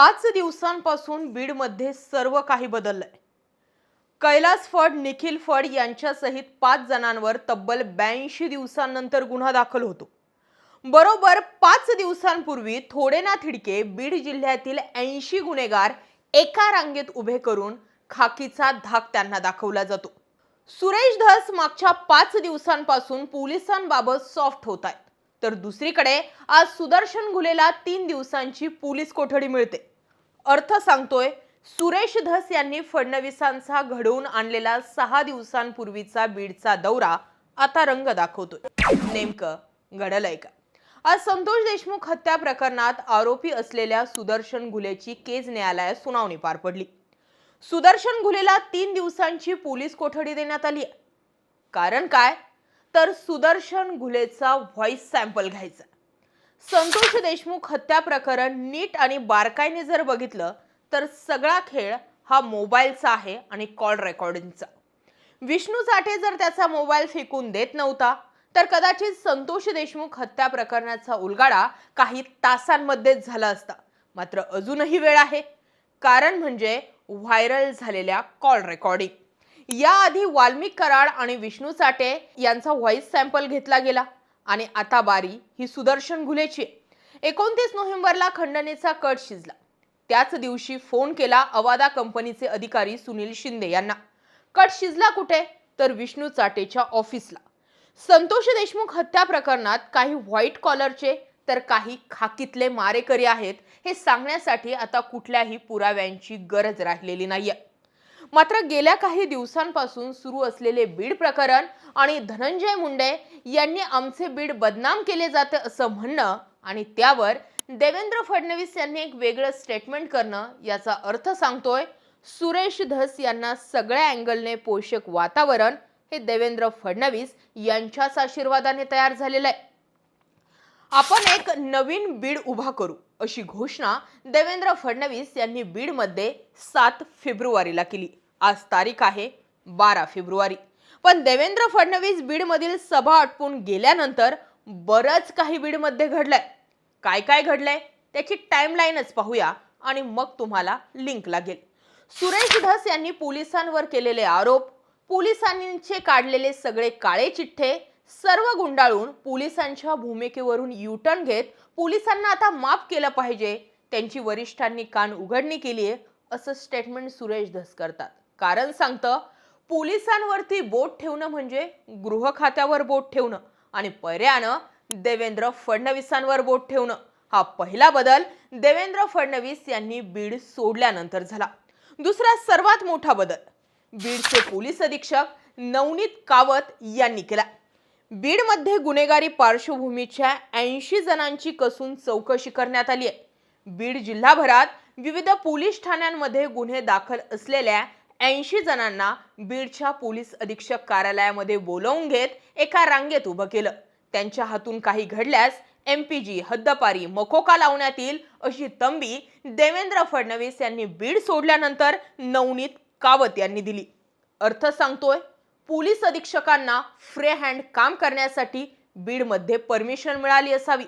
पाच दिवसांपासून बीडमध्ये सर्व काही बदललंय. कैलास फड निखिल फड यांच्यासहित पाच जणांवर तब्बल ब्याऐंशी दिवसांनंतर गुन्हा दाखल होतो. बरोबर पाच दिवसांपूर्वी थोडे ना थिडके बीड जिल्ह्यातील ऐंशी गुन्हेगार एका रांगेत उभे करून खाकीचा धाक त्यांना दाखवला जातो. सुरेश धस मागच्या पाच दिवसांपासून पोलिसांबाबत सॉफ्ट होत आहेत. तर दुसरीकडे आज सुदर्शन घुलेला तीन दिवसांची पोलीस कोठडी मिळते. अर्थ सांगतोय सुरेश धस यांनी फडणवीसांचा घडवून आणलेला सहा दिवसांपूर्वीचा बीडचा दौरा आता रंग दाखवतोय. नेमकं घडलंय का? आज संतोष देशमुख हत्या प्रकरणात आरोपी असलेल्या सुदर्शन घुलेची केज न्यायालयात सुनावणी पार पडली. सुदर्शन घुलेला तीन दिवसांची पोलीस कोठडी देण्यात आली कारण काय? तर सुदर्शन घुलेचा व्हॉइस सॅम्पल घ्यायचा. संतोष देशमुख हत्या प्रकरण नीट आणि बारकाईने जर बघितलं तर सगळा खेळ हा मोबाईलचा आहे आणि कॉल रेकॉर्डिंगचा. विष्णू साठे जर त्याचा मोबाईल फेकून देत नव्हता तर कदाचित संतोष देशमुख हत्या प्रकरणाचा उलगाडा काही तासांमध्येच झाला असता. मात्र अजूनही वेळ आहे. कारण म्हणजे व्हायरल झालेल्या कॉल रेकॉर्डिंग. याआधी वाल्मिक कराड आणि विष्णू साठे यांचा व्हॉइस सॅम्पल घेतला गेला. आणि आता बारी ही सुदर्शन घुलेची. एकोणतीस नोव्हेंबरला खंडणीचा कट शिजला. त्याच दिवशी फोन केला अवादा कंपनीचे अधिकारी सुनील शिंदे यांना. कट शिजला कुठे? तर विष्णू चाटेच्या ऑफिसला. संतोष देशमुख हत्या प्रकरणात काही व्हाईट कॉलरचे तर काही खाकीतले मारेकरी आहेत हे सांगण्यासाठी आता कुठल्याही पुराव्यांची गरज राहिलेली नाहीये. मात्र गेल्या काही दिवसांपासून सुरू असलेले बीड प्रकरण आणि धनंजय मुंडे यांनी आमचे बीड बदनाम केले जाते असं म्हणणं आणि त्यावर देवेंद्र फडणवीस यांनी एक वेगळं स्टेटमेंट करणं याचा अर्थ सांगतोय. सुरेश धस यांना सगळ्या अँगलने पोषक वातावरण हे देवेंद्र फडणवीस यांच्याच आशीर्वादाने तयार झालेलं आहे. आपण एक नवीन बीड उभा करू अशी घोषणा देवेंद्र फडणवीस यांनी बीडमध्ये सात फेब्रुवारीला केली. आज तारीख आहे बारा फेब्रुवारी. पण देवेंद्र फडणवीस बीडमधील सभा आटपून गेल्यानंतर बरंच काही बीडमध्ये घडलंय. काय काय घडलंय त्याची टाईमलाईनच पाहूया आणि मग तुम्हाला लिंक लागेल सुरेश धस यांनी पोलिसांवर केलेले आरोप पोलिसांचे काढलेले सगळे काळे चिठ्ठे सर्व गुंडाळून पोलिसांच्या भूमिकेवरून युटर्न घेत पोलिसांना आता माफ केलं पाहिजे. त्यांची वरिष्ठांनी कान उघडणी केली आहे असं स्टेटमेंट सुरेश धस करतात कारण सांगतं पोलिसांवरती बोट ठेवणं म्हणजे गृह खात्यावर बोट ठेवणं आणि पर्यानं देवेंद्र फडणवीसांवर बोट ठेवणं. हा पहिला बदल देवेंद्र फडणवीस यांनी बीड सोडल्यानंतर झाला. दुसरा सर्वात मोठा बदल बीडचे पोलीस अधीक्षक नवनीत कावत यांनी केला. बीडमध्ये गुन्हेगारी पार्श्वभूमीच्या ऐंशी जणांची कसून चौकशी करण्यात आली आहे. बीड जिल्हाभरात विविध पोलीस ठाण्यांमध्ये गुन्हे दाखल असलेल्या ऐंशी जणांना बीडच्या पोलीस अधीक्षक कार्यालयामध्ये बोलवून घेत एका रांगेत उभं केलं. त्यांच्या हातून काही घडल्यास एम पी जी हद्दपारी मकोका लावण्यात येईल अशी तंबी देवेंद्र फडणवीस यांनी बीड सोडल्यानंतर नवनीत कावत यांनी दिली. अर्थ सांगतोय पोलीस अधीक्षकांना फ्रे हँड काम करण्यासाठी बीडमध्ये परमिशन मिळाली असावी.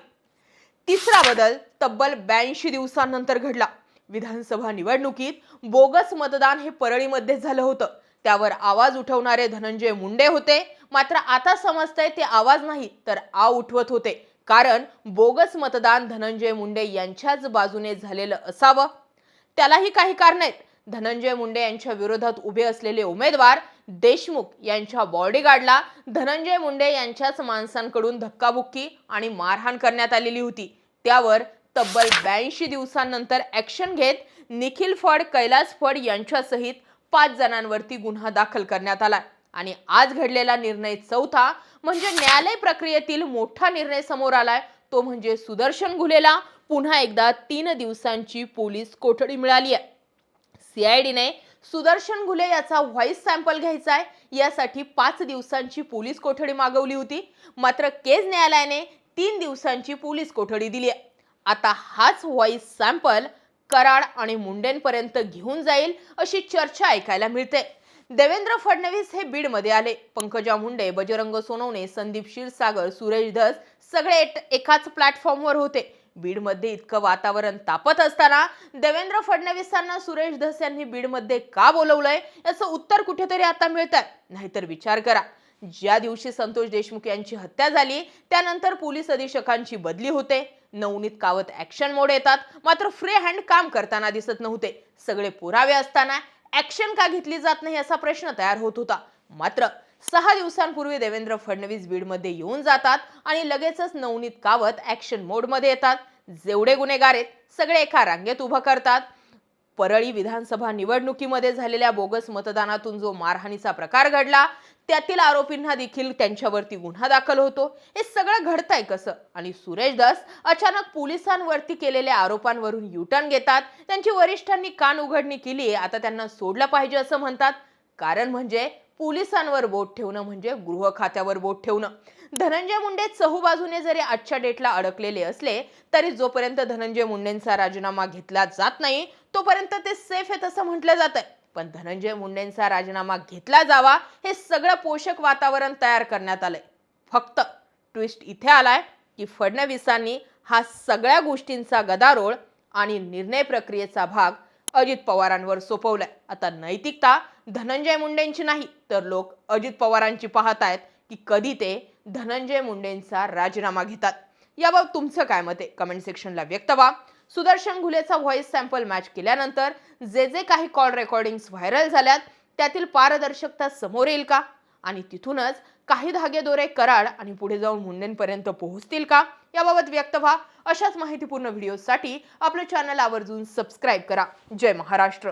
तिसरा बदल तब्बल ब्याऐंशी दिवसांनंतर घडला. विधानसभा निवडणुकीत बोगस मतदान हे परळीमध्ये झालं होतं. त्यावर आवाज उठवणारे धनंजय मुंडे होते. मात्र आता समजतंय ते आवाज नाही तर आ उठवत होते. कारण बोगस मतदान धनंजय मुंडे यांच्याच बाजूने झालेलं असावं. त्यालाही काही कारण आहेत. धनंजय मुंडे यांच्या विरोधात उभे असलेले उमेदवार देशमुख यांच्या बॉडीगार्डला धनंजय मुंडे यांच्याच माणसांकडून धक्काबुक्की आणि मारहाण करण्यात आलेली होती. त्यावर तब्बल ब्याऐंशी दिवसांनंतर ऍक्शन घेत निखिल फड कैलास फड यांच्यासहित पाच जणांवरती गुन्हा दाखल करण्यात आला. आणि आज घडलेला निर्णय चौथा म्हणजे न्यायालय प्रक्रियेतील मोठा निर्णय समोर आलाय. तो म्हणजे सुदर्शन घुलेला पुन्हा एकदा तीन दिवसांची पोलीस कोठडी मिळाली आहे. सीआयडीने सुदर्शन घुले याचा व्हॉइस सॅम्पल घ्यायचा आहे. यासाठी पाच दिवसांची पोलीस कोठडी मागवली होती. मात्र केज न्यायालयाने तीन दिवसांची पोलीस कोठडी दिली आहे. आता हाच व्हॉइस सॅम्पल कराड आणि मुंडेंपर्यंत घेऊन जाईल अशी चर्चा ऐकायला मिळते. देवेंद्र फडणवीस हे बीडमध्ये आले. पंकजा मुंडे बजरंग सोनवणे संदीप क्षीरसागर सुरेश धस सगळे एकाच प्लॅटफॉर्मवर होते. बीडमध्ये इतकं वातावरण तापत असताना देवेंद्र फडणवीसांना सुरेश धस यांनी बीडमध्ये का बोलवलंय? याचं उत्तर कुठेतरी आता मिळत आहे नाहीतर विचार करा. ज्या दिवशी संतोष देशमुख यांची हत्या झाली त्यानंतर पोलीस अधीक्षकांची बदली होते. नवनीत कावत ऍक्शन मोड येतात. मात्र फ्री हँड काम करताना दिसत नव्हते. सगळे पुरावे असताना ऍक्शन का घेतली जात नाही असा प्रश्न तयार होत होता. मात्र सहा दिवसांपूर्वी देवेंद्र फडणवीस बीडमध्ये येऊन जातात आणि लगेचच नवनीत कावत ॲक्शन मोडमध्ये येतात. जेवढे गुन्हेगार आहेत सगळे एका रांगेत उभं करतात. परळी विधानसभा निवडणुकीमध्ये झालेल्या बोगस मतदानातून जो मारहाणीचा प्रकार घडला त्यातील आरोपींना देखील त्यांच्यावरती गुन्हा दाखल होतो. हे सगळं घडतंय कसं? आणि सुरेश दस अचानक पोलिसांवरती केलेल्या आरोपांवरून युटर्न घेतात. त्यांची वरिष्ठांनी कान उघडणी केली आता त्यांना सोडलं पाहिजे असं म्हणतात. कारण म्हणजे पोलिसांवर बोट ठेवणं म्हणजे गृह खात्यावर बोट ठेवणं. धनंजय मुंडे चहूबाजूने जरी आजच्या डेटला अडकलेले असले तरी जोपर्यंत धनंजय मुंडेंचा राजीनामा घेतला जात नाही तोपर्यंत ते सेफ आहेत असं म्हटलं जात आहे पण धनंजय मुंडेंचा राजीनामा घेतला जावा हे सगळं पोषक वातावरण तयार करण्यात आलंय. फक्त ट्विस्ट इथे आलाय की फडणवीसांनी हा सगळ्या गोष्टींचा गदारोळ आणि निर्णय प्रक्रियेचा भाग अजित पवारांवर सोपवलाय. आता नैतिकता धनंजय मुंडेंची नाही तर लोक अजित पवारांची पाहत आहेत की कधी ते धनंजय मुंडेंचा राजीनामा घेतात. याबाबत तुमचं काय मत आहे? कमेंट सेक्शनला व्यक्त व्हा. सुदर्शन घुलेचा व्हॉइस सॅम्पल मॅच केल्यानंतर जे जे काही कॉल रेकॉर्डिंग्स व्हायरल झाल्यात त्यातील पारदर्शकता समोर येईल का? आणि तिथूनच काही धागेदोरे कराड आणि पुढे जाऊन मुंडेंपर्यंत पोहोचतील का? याबाबत व्यक्त व्हा. अशाच माहितीपूर्ण व्हिडिओसाठी आपलं चॅनल आवर्जून सबस्क्राईब करा. जय महाराष्ट्र.